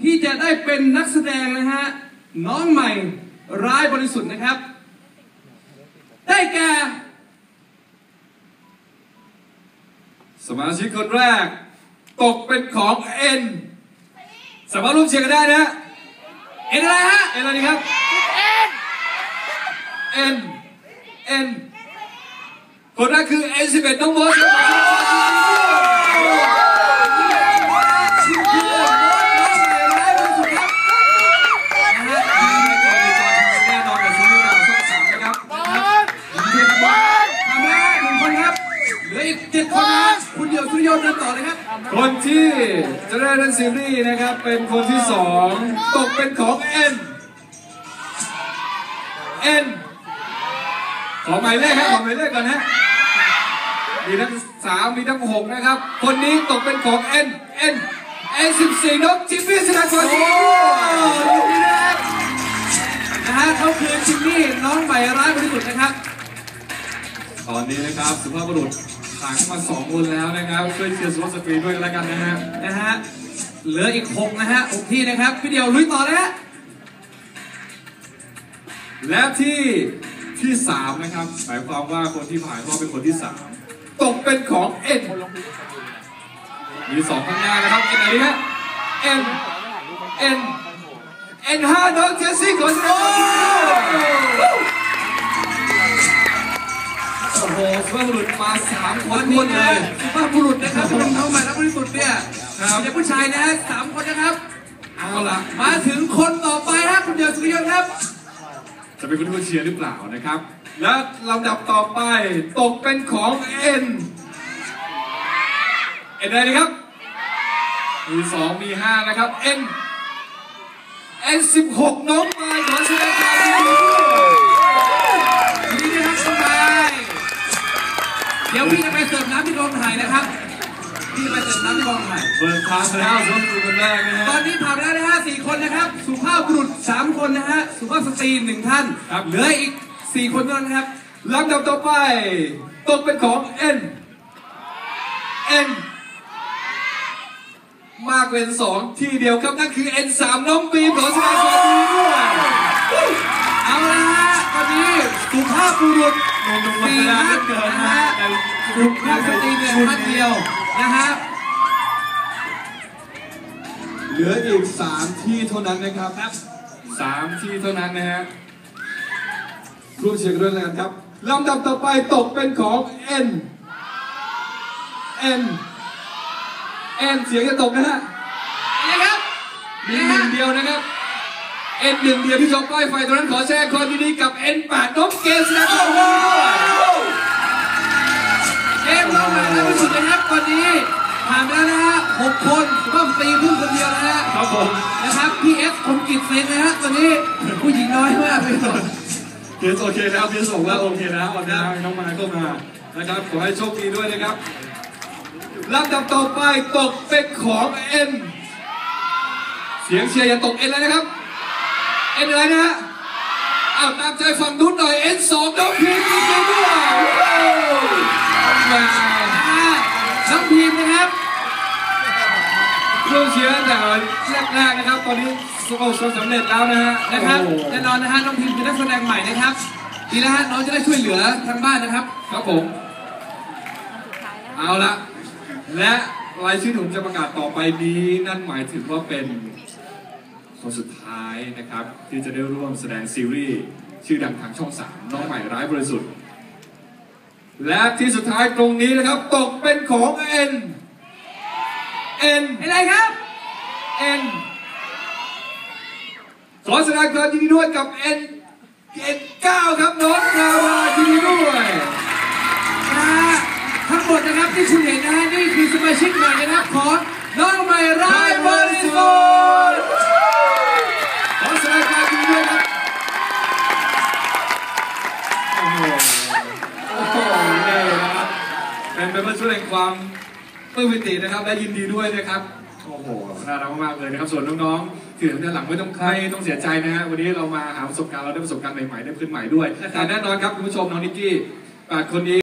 ที่จะได้เป็นนักแสดงนะฮะ น้องใหม่ร้ายบริสุทธิ์นะครับ ได้แก่สมาชิกคนแรก ตกเป็นของเอ็นสามารถร่วมเชียร์กันได้นะเอ็นอะไรฮะเอ็นอะไรดีครับเอ็นเอ็นเอ็นคนแรกคือเอ็นสิบเอ็ดน้องโบสแน่นอนกับซีรีส์เราช่องสามนะครับ ทำได้หนึ่งคนครับ เหลืออีกเจ็ดคนนะคุณเดี่ยวสุริยนต์เดินต่อเลย คนที่จะได้เล่นซีรีส์นะครับ เป็นคนที่สองตกเป็นของเอ็นเอ็นขอหมายเลขครับขอหมายเลขก่อนนะมีทั้งสามมีทั้งหกนะครับ คนนี้ตกเป็นของเอ็นเอ็นเอ็นสิบสี่นกจิมมี่สนาคนโอ้ยินนะครับนะฮะเขาคือชิมมี่น้องใหม่ร้ายบริสุทธิ์นะครับ ตอนนี้นะครับสุภาพบุรุษ ผ่านเข้ามาสองคนแล้วนะครับช่วยเชียร์สุภาพสตรีด้วยแล้วกันนะฮะนะฮะเหลืออีกหกนะฮะหกที่นะครับพี่เดียวลุยต่อเลยฮะและที่ที่สามนะครับหมายความว่าคนที่ผ่านก็เป็นคนที่สามตกเป็นของเอ็นมีสองข้างหน้านะครับเอ็นอะไรนะเอ็นเอ็นเอ็นห้าน้องเจสซี่ขอสดงความยิน โอ้โหสุภาพบุรุษมาสามควันนคนี้นเลนะย สุภาพบุรุษนะครับเป็นน้องใหม่ร้ายบริสุทธิ์เนี่ยครับเป็นผู้ชายนะฮะสามคนนะครับ เอาละมาถึงคนต่อไปฮะคุณเดียวสุริยนต์ครับ จะเป็นคนที่เชียร์หรือเปล่านะครับ และลำดับต่อไปตกเป็นของเอ็น เอ็นอะไรนะครับ มีสองมีห้านะครับ เอ็น เอ็นสิบหกน้องมายขอแสดงความยินดีด้วย เดี๋ยวพี่จะไปเสิร์ฟน้ำที่กองถ่ายนะครับพี่จะไปเสิร์ฟน้ำที่กองถ่าย เปิดทางแล้วสำหรับคนแรกนะตอฮะ นนี้ผ่านไปแล้วนะฮะสี่คนนะครับ สุภาพบุรุษสามคนนะฮะ สุภาพสตรีหนึ่งท่าน ครับ เหลืออีกสี่คนเท่านั้นนะครับ ลำดับต่อไป ตกเป็นของเอ็น เอ็น มากเป็นสองที่เดียวครับนั่นคือเอ็นสามน้องบีมขอแสดงความยินดีด้วย เอาละฮะตอนนี้สุ ภาพบุรุษนมนมสี่ธรรมดาท่านเกินนะนะฮะฮะสุภาพสตรีเนี่ยท่านเดียวนะฮะเหลืออีกสามที่เท่านั้นนะครับสามที่เท่านั้นนะฮะร่วมเชียร์กันด้วยนะครับลำดับต่อไปตกเป็นของ N N N เสียงจะตกนะฮะนะครับมีหนึ่งเดียวนะครับ N หนึ่งเดียวที่ชมป้ายไฟตรงนั้นขอแสดงความยินดีกับ N แปดน้องเกสนะครับเกมเราใหม่แล้วที่สุดนะครับตอนนี้ผ่านไปแล้วนะฮะหกคนสุภาพสตรีเพิ่งคนเดียวนะฮะครับผมนะครับพี่เอสคมกิจเซนนะฮะตอนนี้ผู้หญิงน้อยมากเลยก่อนเกสโอเคแล้วเกสส่งแล้วโอเคแล้ววันนี้น้องมาเข้ามานะครับขอให้โชคดีด้วยนะครับลำดับต่อไปตกเป็นของ N เสียงเชียร์อย่าตก N เลยนะครับ N อะไรนะฮะเอาตามใจฝั่งนู้นหน่อย N สองน้องพีมดีใจด้วยว้าวมานะฮะน้องพีมนะครับร่วมเชียร์ตั้งแต่แรกๆนะครับ ตอนนี้ประสบความสำเร็จแล้วนะฮะนะครับโอ้โหแน่นอนนะฮะน้องพีมคือนักแสดงใหม่นะครับดีนะฮะน้องจะได้ช่วยเหลือทางบ้านนะครับครับผมเอาละและรายชื่อที่ผมจะประกาศต่อไปนี้นั่นหมายถึงว่าเป็น คนสุดท้ายนะครับที่จะได้ร่วมแสดงซีรีส์ชื่อดังทางช่องสามน้องใหม่ร้ายบริสุทธิ์ และที่สุดท้ายตรงนี้นะครับ ตกเป็นของเอ็นเอ็นอะไรครับเอ็นขอแสดงความยินดีด้วยกับเอ็นเอ็นเก้าครับน้องนาวายินดีด้วยนะฮะทั้งหมดนะครับที่คุณเห็นนะฮะนี่คือสมาชิกใหม่นะครับของน้องใหม่ร้ายบริสุทธิ์ ขอแสดงความยินดีด้วยครับ โอ้โห โอ้โหนี่นะครับ เป็นเป็นมาช่วยแห่งความปลื้มปิตินะครับและยินดีด้วยนะครับ โอ้โหน่ารักมากเลยนะครับ ส่วนน้องๆที่เหลือด้านหลังไม่ต้องใครต้องเสียใจนะฮะวันนี้เรามาหาประสบการณ์เราได้ประสบการณ์ใหม่ๆได้เพื่อนใหม่ด้วยแต่แน่นอนครับคุณผู้ชมน้องนิกกี้แปดคนนี้